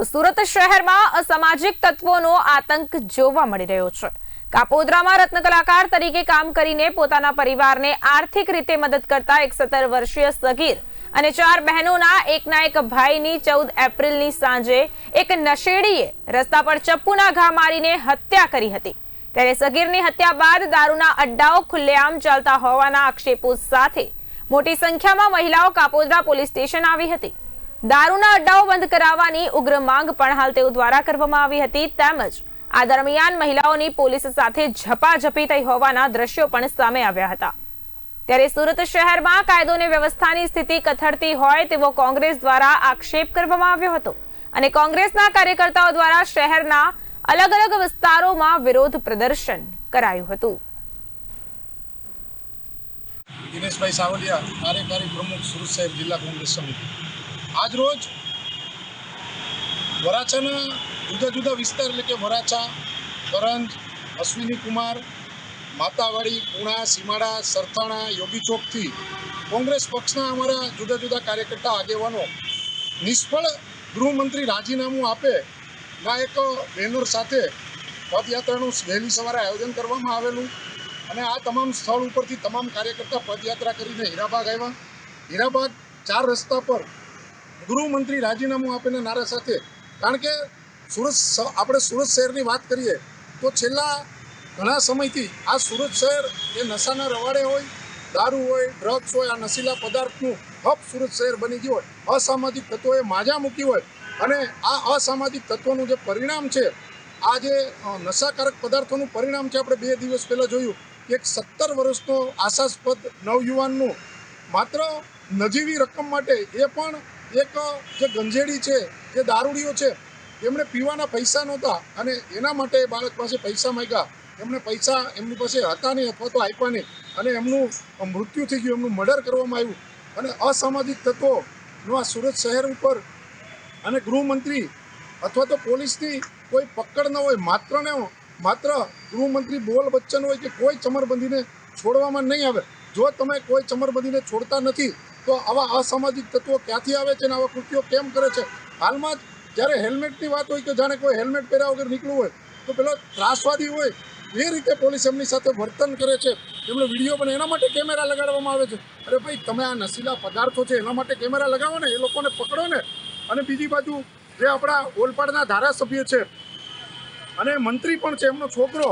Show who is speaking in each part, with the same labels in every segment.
Speaker 1: તો સુરત શહેરમાં અસામાજિક તત્વોનો આતંક જોવા મળી રહ્યો છે. કાપોદ્રામાં રત્ન કલાકાર તરીકે કામ કરીને પોતાના પરિવારને આર્થિક રીતે મદદ કરતા એક સત્તર વર્ષીય સગીર અને ચાર બહેનોના એકના એક ભાઈની ચૌદ એપ્રિલની સાંજે એક નશેડીએ રસ્તા પર ચપ્પુના ઘા મારીને હત્યા કરી હતી. ત્યારે સગીરની હત્યા બાદ દારૂના અડ્ડાઓ ખુલ્લેઆમ ચાલતા હોવાના આક્ષેપો સાથે મોટી સંખ્યામાં મહિલાઓ કાપોદ્રા પોલીસ સ્ટેશન આવી હતી. દારૂના અડ્ડાઓ બંધ કરાવવાની ઉગ્ર માંગ પણ હાલ તેઓ દ્વારા કરવામાં આવી હતી. તેમજ આ દરમિયાન મહિલાઓની પોલીસ સાથે ઝપાઝપી થઈ હોવાના દ્રશ્યો પણ સામે આવ્યા હતા. ત્યારે સુરત શહેરમાં કાયદો અને વ્યવસ્થાની સ્થિતિ કથળતી હોય તેવો કોંગ્રેસ દ્વારા આક્ષેપ કરવામાં આવ્યો હતો અને કોંગ્રેસના કાર્યકર્તાઓ દ્વારા શહેરના અલગ અલગ વિસ્તારોમાં વિરોધ પ્રદર્શન કરાયું હતું.
Speaker 2: દિનેશભાઈ સાવલિયા, કાર્યકારી પ્રમુખ સુરત સાહેબ જિલ્લા કોંગ્રેસ સમિતિ. આજ રોજ વરાછાના જુદા જુદા વિસ્તાર એટલે કે વરાછા, કરંજ, અશ્વિની કુમાર, માતાવાડી, પુણા, સીમાડા, સરથાણા, યોગી ચોકથી કોંગ્રેસ પક્ષના અમારા જુદા જુદા કાર્યકર્તા આગેવાનો નિષ્ફળ ગૃહમંત્રી રાજીનામું આપે ના એક બેનર સાથે પદયાત્રાનું વહેલી સવારે આયોજન કરવામાં આવેલું અને આ તમામ સ્થળ ઉપરથી તમામ કાર્યકર્તા પદયાત્રા કરીને હીરાબાગ આવ્યા. હીરાબાગ ચાર રસ્તા પર ગૃહમંત્રી રાજીનામું આપીને નારા સાથે. કારણ કે સુરત આપણે સુરત શહેરની વાત કરીએ, તો છેલ્લા ઘણા સમયથી આ સુરત શહેર એ નશાના રવાડે હોય, દારૂ હોય ડ્રગ્સ હોય, આ નશીલા પદાર્થનું હબ સુરત શહેર બની ગયું હોય. અસામાજિક તત્વોએ માજા મૂકી હોય. અને આ અસામાજિક તત્વોનું જે પરિણામ છે, આ જે નશાકારક પદાર્થોનું પરિણામ છે આપણે બે દિવસ પહેલાં જોયું એક સત્તર વર્ષનો આશાસ્પદ નવયુવાનનું માત્ર નજીવી રકમ માટે એ પણ એક જે ગંજેડી છે, જે દારૂડીઓ છે, એમણે પીવાના પૈસા નહોતા અને એના માટે બાળક પાસે પૈસા માંગ્યા. એમને પૈસા એમની પાસે હતા નહીં અથવા તો આપ્યા નહીં અને એમનું મૃત્યુ થઈ ગયું, એમનું મર્ડર કરવામાં આવ્યું. અને અસામાજિક તત્વોનો આ સુરત શહેર ઉપર અને ગૃહમંત્રી અથવા તો પોલીસની કોઈ પકડ ન હોય, માત્ર ને માત્ર ગૃહમંત્રી બોલ બચ્ચન હોય કે કોઈ ચમરબંધીને છોડવામાં નહીં આવે. જો તમે કોઈ ચમરબંધીને છોડતા નથી તો આવા અસામાજિક તત્વો ક્યાંથી આવે છે અને આવા કૃત્યો કેમ કરે છે? હાલમાં જ જ્યારે હેલ્મેટની વાત હોય કે જાણે કોઈ હેલ્મેટ પહેર્યા વગર નીકળવું હોય, તો પેલો ત્રાસવાદી હોય, એ રીતે પોલીસ એમની સાથે વર્તન કરે છે. એમનો વીડિયો બને એના માટે કેમેરા લગાડવામાં આવે છે. અરે ભાઈ, તમે આ નશીલા પદાર્થો છે, એના માટે કેમેરા લગાવો ને, એ લોકોને પકડો ને. અને બીજી બાજુ જે આપણા ઓલપાડના ધારાસભ્ય છે, અને મંત્રી પણ છે, એમનો છોકરો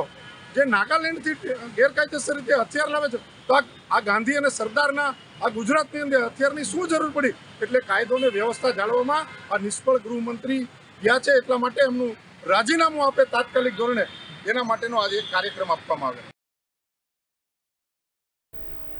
Speaker 2: જે નાગાલેન્ડથી ગેરકાયદેસર રીતે હથિયાર લાવે છે, તો આ ગાંધી અને સરદારના આ ગુજરાતની અંદર હથિયારની શું જરૂર પડી? એટલે કાયદો અને વ્યવસ્થા જાળવવામાં આ નિષ્ફળ ગૃહમંત્રી ગયા છે, એટલા માટે એમનું રાજીનામું આપે તાત્કાલિક ધોરણે. એના માટેનો આજે એક કાર્યક્રમ આપવામાં આવ્યો.